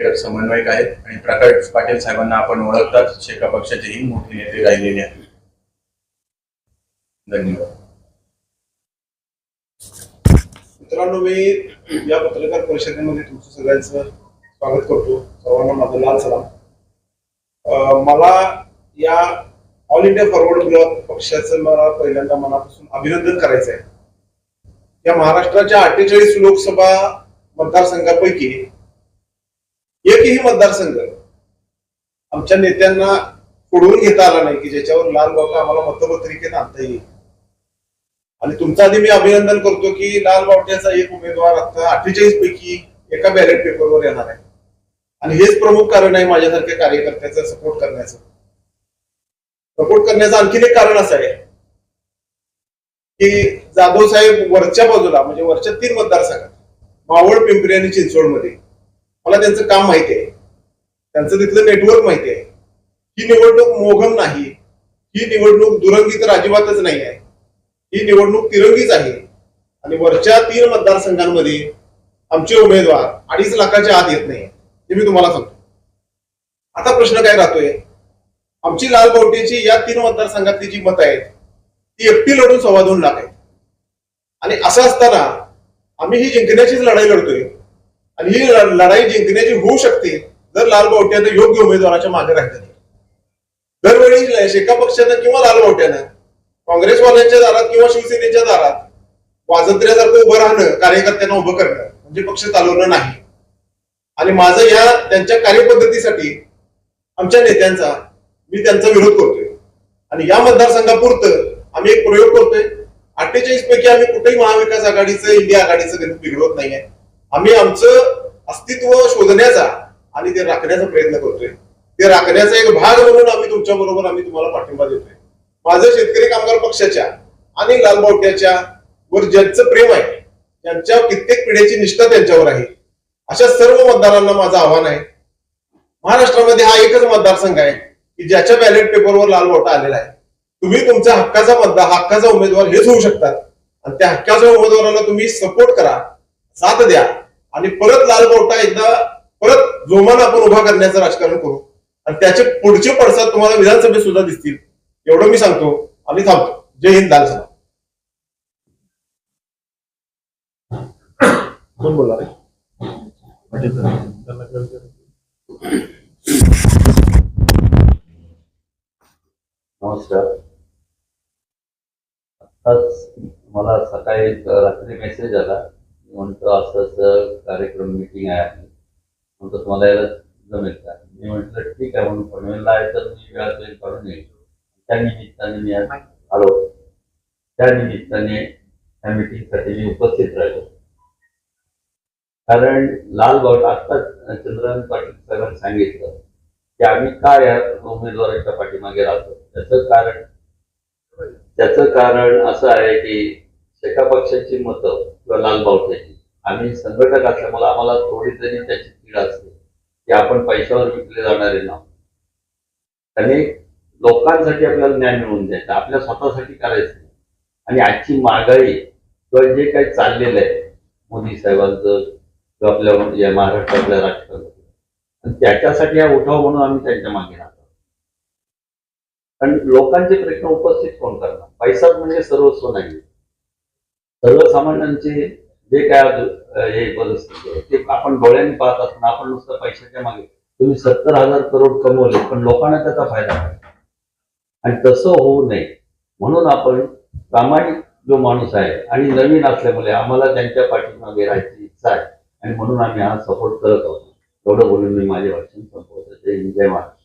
समन्वयक आहेत आणि प्रकाश पाटील साहेबांना आपण ओळखतात. शेका पक्षाचेही मोठे नेते राहिलेले आहेत. धन्यवाद. मित्रांनो मी या पत्रकार परिषदेमध्ये तुमचं सगळ्यांचं स्वागत करतो. सर्वांना माझा लाल सलाम. मला या ऑल इंडिया फॉरवर्ड ब्लॉक पक्षाचं मला पहिल्यांदा मनापासून अभिनंदन करायचं आहे या महाराष्ट्राच्या अठ्ठेचाळीस लोकसभा मतदारसंघापैकी एकही मतदारसंघ आमच्या नेत्यांना पुढवून घेता आला नाही की ज्याच्यावर लाल बावटा आम्हाला मतपत्रिकेत आणता येईल. आणि तुमचं आधी मी अभिनंदन करतो की लाल बावट्याचा एक उमेदवार आता अठ्ठेचाळीस पैकी एका बॅलेट पेपरवर येणार आहे. आणि हेच प्रमुख कारण आहे माझ्यासारख्या कार्यकर्त्याचं सपोर्ट करण्याचं. सपोर्ट करण्याचं आणखीन एक कारण असं आहे की जाधव साहेब वरच्या बाजूला म्हणजे वरच्या तीन मतदारसंघात मावळ पिंपरी आणि चिंचवडमध्ये मला त्यांचं काम माहिती आहे. त्यांचं तिथलं नेटवर्क माहिती आहे. ही निवडणूक मोघम नाही. ही निवडणूक दुरंगी तर अजिबातच नाही आहे. ही निवडणूक तिरंगीच आहे. आणि वरच्या तीन मतदारसंघांमध्ये आमचे उमेदवार अडीच लाखाच्या आत येत नाही. हे मी तुम्हाला सांगतो. आता प्रश्न काय राहतोय? आमची लाल बावटीची या तीन मतदारसंघातली जी मत आहेत ती एकटी लढून सव्वा दोन लाख आहेत. आणि असं असताना आम्ही ही जिंकण्याचीच लढाई लढतोय. आणि ही लढाई जिंकण्याची होऊ शकते जर लाल बावट्यानं योग्य उमेदवाराच्या मागे राहिलं दरवेळी शेका पक्षानं किंवा लाल बावट्यानं काँग्रेसवाल्यांच्या दारात किंवा शिवसेनेच्या दारात वाजंत्र्यासारखं उभं राहणं कार्यकर्त्यांना उभं करणं म्हणजे पक्ष चालवणं नाही. आणि माझं या त्यांच्या कार्यपद्धतीसाठी आमच्या नेत्यांचा मी त्यांचा विरोध करतोय. आणि या मतदारसंघापुरतं आम्ही एक प्रयोग करतोय. अठ्ठेचाळीस पैकी आम्ही कुठेही महाविकास आघाडीचं इंडिया आघाडीचं गणित बिघडवत नाहीये. आम्ही आमचं अस्तित्व शोधण्याचा आणि ते राखण्याचा प्रयत्न करतोय. ते राखण्याचा एक भाग म्हणून आम्ही तुमच्या बरोबर आम्ही तुम्हाला पाठिंबा देतोय. माझं शेतकरी कामगार पक्षाच्या आणि लालबावट्याच्या वर ज्यांचं प्रेम आहे त्यांच्या कित्येक पिढ्याची निष्ठा त्यांच्यावर आहे. अशा सर्व मतदारांना माझं आव्हान आहे. महाराष्ट्रामध्ये हा एकच मतदारसंघ आहे की ज्याच्या बॅलेट पेपरवर लाल बोटा आलेला आहे. तुम्ही तुमच्या हक्काचा मतदार हक्काचा उमेदवार हेच होऊ शकतात. आणि त्या हक्काच्या उमेदवाराला तुम्ही सपोर्ट करा. साथ द्या. आणि परत लाल बोटा एकदा परत जोमान आपण उभा करण्याचं राजकारण करू. आणि त्याचे पुढचे पडसाद तुम्हाला विधानसभेत सुद्धा दिसतील. एवढं मी सांगतो. आणि थांबतो. जय हिंद लाल सलाम कोण बोलणार आहे? नमस्कार. आताच मला सकाळी एक रात्री मेसेज आला. म्हणतो असं असं कार्यक्रम मिटिंग आहे आपली. म्हणतो तुम्हाला यायला जमेल का? मी म्हटलं ठीक आहे. म्हणून पनवेलला आहे तर मी वेळात वेळ काढून येईल त्या निमित्ताने मी आज आलो. त्या निमित्ताने त्या मिटिंगसाठी मी उपस्थित राहिलो. कारण लाल भाऊ आता चंद्रकांत पाटील सरांनी सांगितलं की आम्ही का या उमेदवाराच्या पाठीमागे राहतो. त्याचं कारण त्याचं कारण असं आहे की शेका पक्षाची मतं किंवा लाल बावट्याची. आम्ही संघटक असल्यामुळे आम्हाला थोडी तरी त्याची पीड असते. की आपण पैशावर विकले जाणारे नाव आणि लोकांसाठी आपल्याला ज्ञान मिळवून द्यायचं. आपल्या स्वतःसाठी करायचं. आणि आजची महागाई किंवा जे काही चाललेलं आहे मोदी साहेबांचं किंवा आपल्या या महाराष्ट्रातल्या राजकारणात त्याच्यासाठी हा उठाव म्हणून आम्ही त्यांच्या मागे राहतो. कारण लोकांचे प्रश्न उपस्थित कोण करणार? पैसाच म्हणजे सर्वस्व नाही. सर्वसामान्यांचे जे काय हे परिस्थिती आहे ते आपण डोळ्यांनी पाहत असताना आपण नुसतं पैशाच्या मागे. तुम्ही सत्तर हजार करोड कमवले पण लोकांना त्याचा फायदा आहे आणि तसं होऊ नये. म्हणून आपण प्रामाणिक जो माणूस आहे आणि नवीन असल्यामुळे आम्हाला त्यांच्या पाठीमागे राहायची इच्छा आहे. आणि म्हणून आम्ही हा सपोर्ट करत आहोत. एवढं बोलून मी माझे भाषण संपवतो. जय जय महाराज